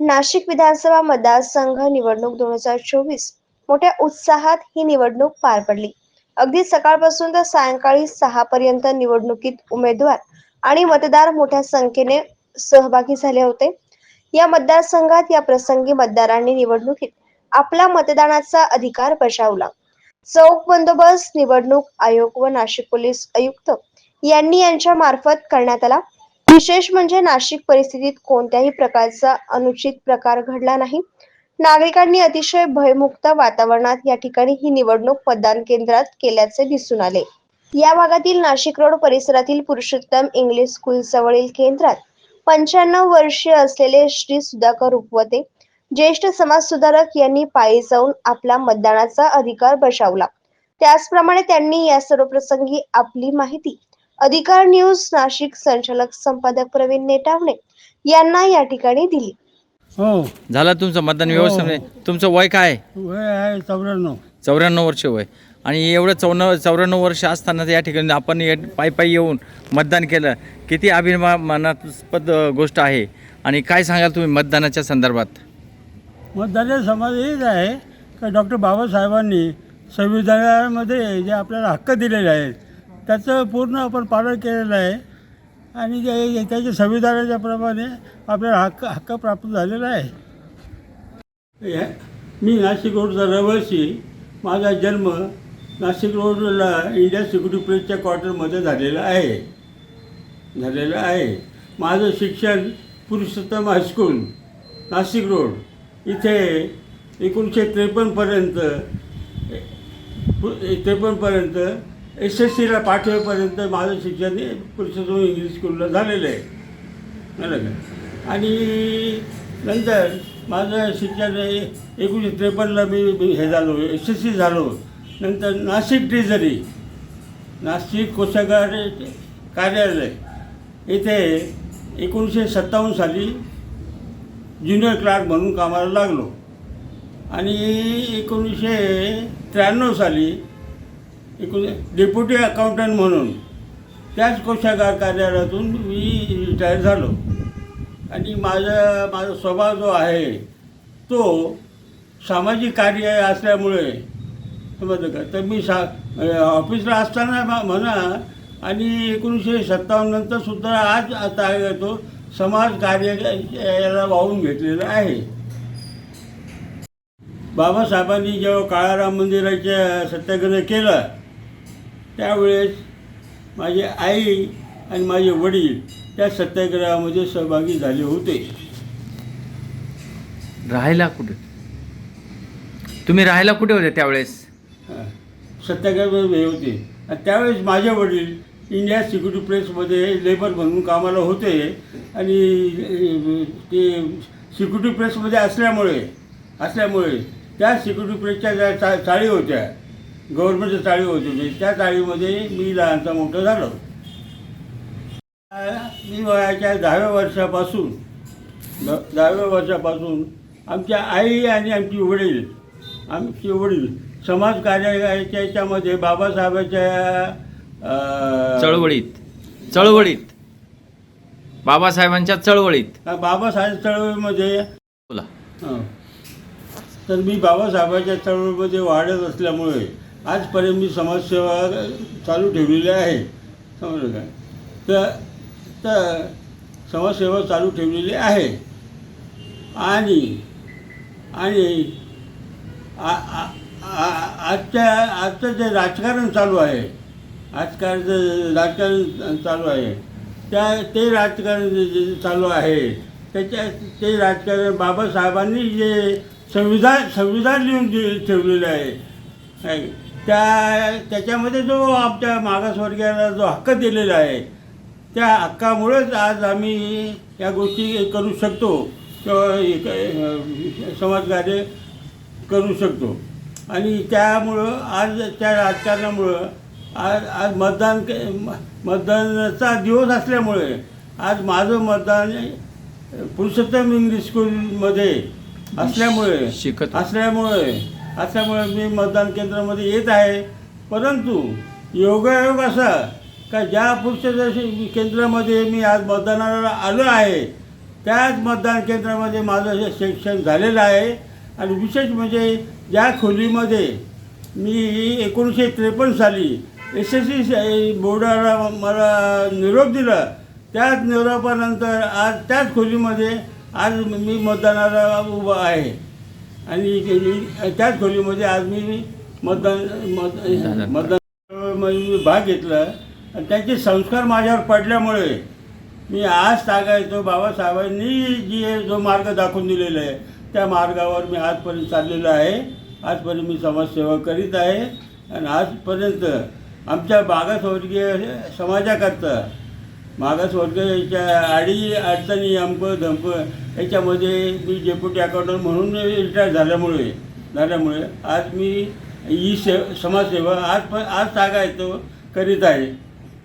नाशिक विधानसभा मतदारसंघ निवडणूक दोन हजार चोवीस मोठ्या उत्साहात ही निवडणूक पार पडली. अगदी सकाळपासून तर सायंकाळी सहा पर्यंत निवडणुकीत उमेदवार आणि मतदार मोठ्या संख्येने सहभागी झाले होते. या मतदारसंघात या प्रसंगी मतदारांनी निवडणुकीत आपला मतदानाचा अधिकार बजावला. चौक बंदोबस्त निवडणूक आयोग व नाशिक पोलीस आयुक्त यांनी यांच्या मार्फत करण्यात आला. विशेष म्हणजे नाशिक परिस्थितीत कोणत्याही प्रकारचा अनुचित प्रकार घडला नाही. नागरिकांनी अतिशय भयमुक्त वातावरणात या ठिकाणी ही निवडणूक मतदान केंद्रात केल्याचे दिसून आले. या भागातील नाशिक रोड परिसरातील पुरुषोत्तम इंग्लिश स्कूल जवळील केंद्रात पंच्याण्णव वर्षीय असलेले श्री सुधाकर उपवते ज्येष्ठ समाजसुधारक यांनी पायी जाऊन आपला मतदानाचा अधिकार बजावला. त्याचप्रमाणे त्यांनी या सर्व प्रसंगी आपली माहिती अधिकार न्यूज नाशिक संचालक संपादक प्रवीण नेटावणे यांना या ठिकाणी दिली. हो. झालं तुमचं मतदान हो. व्यवस्थित तुमचं वय काय? आहे? वय आहे चौऱ्याण्णव. चौऱ्याण्णव वर्ष वय. आणि एवढं चौन चौऱ्याण्णव वर्ष असताना या ठिकाणी आपण ये- पायी पायी येऊन मतदान केलं. किती अभिमानास्पद गोष्ट आहे. आणि काय सांगाल तुम्ही मतदानाच्या संदर्भात? मतदार समाज हेच आहे का डॉक्टर बाबासाहेबांनी संविधानामध्ये जे आपल्याला हक्क दिलेले आहेत त्याचं पूर्ण आपण पालन केलेलं आहे. आणि जे त्याच्या संविधानाच्या प्रमाणे आपल्याला हक्क हक्क प्राप्त झालेला आहे. मी नाशिक रोडचा रहिवासी माझा जन्म नाशिक रोडला इंडिया सिक्युरिटी प्रेसच्या क्वार्टरमध्ये झालेला आहे. झालेलं आहे. माझं शिक्षण पुरुषोत्तम हायस्कूल नाशिक रोड. इथे एकोणीसशे त्रेपन्नपर्यंत त्रेपन्नपर्यंत एस एस सीला पाठवेपर्यंत माझं शिक्षण हे पुरुषोत्तम इंग्लिश स्कूलला झालेलं आहे. झालं का? आणि नंतर माझं शिक्षण एकोणीसशे त्रेपन्नला मी हे झालो एस एस सी झालो. नंतर नाशिक ट्रेझरी नाशिक कोषागार कार्यालय. इथे एकोणीसशे सत्तावन्न साली ज्युनियर क्लार्क म्हणून कामाला लागलो. आणि एकोणीसशे त्र्याण्णव साली एकोणी डेप्युटी अकाउंटंट म्हणून त्याच कोषागार कार्यालयातून मी रिटायर झालो. आणि माझा माझा स्वभाव जो आहे तो सामाजिक कार्य असल्यामुळे समजलं का? तर मी सा ऑफिसला असताना म्हणा आणि एकोणीसशे सत्तावन्नंतर सुद्धा आज आता तो समाज कार्य याला वाहून घेतलेलं आहे. बाबासाहेबांनी जेव्हा काळाराम मंदिराच्या सत्याग्रह केला त्यावेळेस माझी आई आणि माझे वडील त्या सत्याग्रहामध्ये सहभागी झाले होते. राहायला कुठे? तुम्ही राहायला कुठे होते त्यावेळेस? हां. सत्याग्रहामध्ये होते. आणि त्यावेळेस माझे वडील इंडिया सिक्युरिटी प्रेसमध्ये लेबर म्हणून कामाला होते आणि ते सिक्युरिटी प्रेसमध्ये असल्यामुळे असल्यामुळे त्या सिक्युरिटी प्रेसच्या ज्या चा चाळी होत्या गव्हर्नमेंटच्या चाळी होत्या ते, त्या चाळीमध्ये मी लहानचा मोठं झालो मी वयाच्या दहाव्या वर्षापासून द दहाव्या वर्षापासून आमच्या आई आणि आमची वडील आमचे वडील समाज कार्याच्या याच्यामध्ये बाबासाहेबाच्या चळवळीत चळवळीत. बाबासाहेबांच्या चळवळीत. बाबासाहेब चळवळीमध्ये बोला. तर मी बाबासाहेबांच्या चळवळीमध्ये वाढत असल्यामुळे आजपर्यंत मी समाजसेवा चालू ठेवलेली आहे. समजलं का? तर तर समाजसेवा चालू ठेवलेली आहे. आणि आणि आजच्या आजचं जे राजकारण चालू आहे आजकालचं राजकारण चालू आहे त्या ते राजकारण जे चालू आहे त्याच्या ते राजकारण बाबासाहेबांनी जे संविधान संविधान लिहून ठेवलेलं आहे. त्या त्याच्यामध्ये जो आमच्या मागासवर्गीयाला जो हक्क दिलेला आहे त्या हक्कामुळेच आज आम्ही या गोष्टी करू शकतो किंवा समाजकार्य करू शकतो. आणि त्यामुळं आज त्या राजकारणामुळं आज आज मतदान मतदानाचा दिवस असल्यामुळे आज माझं मतदान पुरुषोत्तम इंग्लिश स्कूलमध्ये असल्यामुळे शिकत- असल्यामुळे असल्यामुळे मी मतदान केंद्रामध्ये येत आहे. परंतु योगायोग असा का ज्या पुरुषदर्शी केंद्रामध्ये मी आज मतदानाला आलो आहे त्याच मतदान केंद्रामध्ये माझं हे शिक्षण झालेलं आहे. आणि विशेष म्हणजे ज्या खोलीमध्ये मी एकोणीसशे त्रेपन्न साली एस एस सी बोर्डाला मला निरोप दिला त्याच निरोपानंतर आज त्याच खोलीमध्ये आज मी मतदानाला उभा आहे. आणि त्याच खोलीमध्ये आज मी मतदान मत मतदान भाग घेतला. आणि त्याचे संस्कार माझ्यावर पडल्यामुळे मी आज सांगायचो बाबासाहेबांनी जी जो मार्ग दाखवून दिलेला आहे त्या मार्गावर मी आजपर्यंत चाललेलो आहे. आजपर्यंत मी समाजसेवा करीत आहे. आणि आजपर्यंत आमच्या मागासवर्गीय समाजाकरता मागासवर्गीयाच्या आडी अडचणी अंप धंप याच्यामध्ये मी डेप्युटी अकाउंटंट म्हणून रिटायर झाल्यामुळे झाल्यामुळे आज मी ई से समाजसेवा आज पण आज सांगायचो करीत आहे.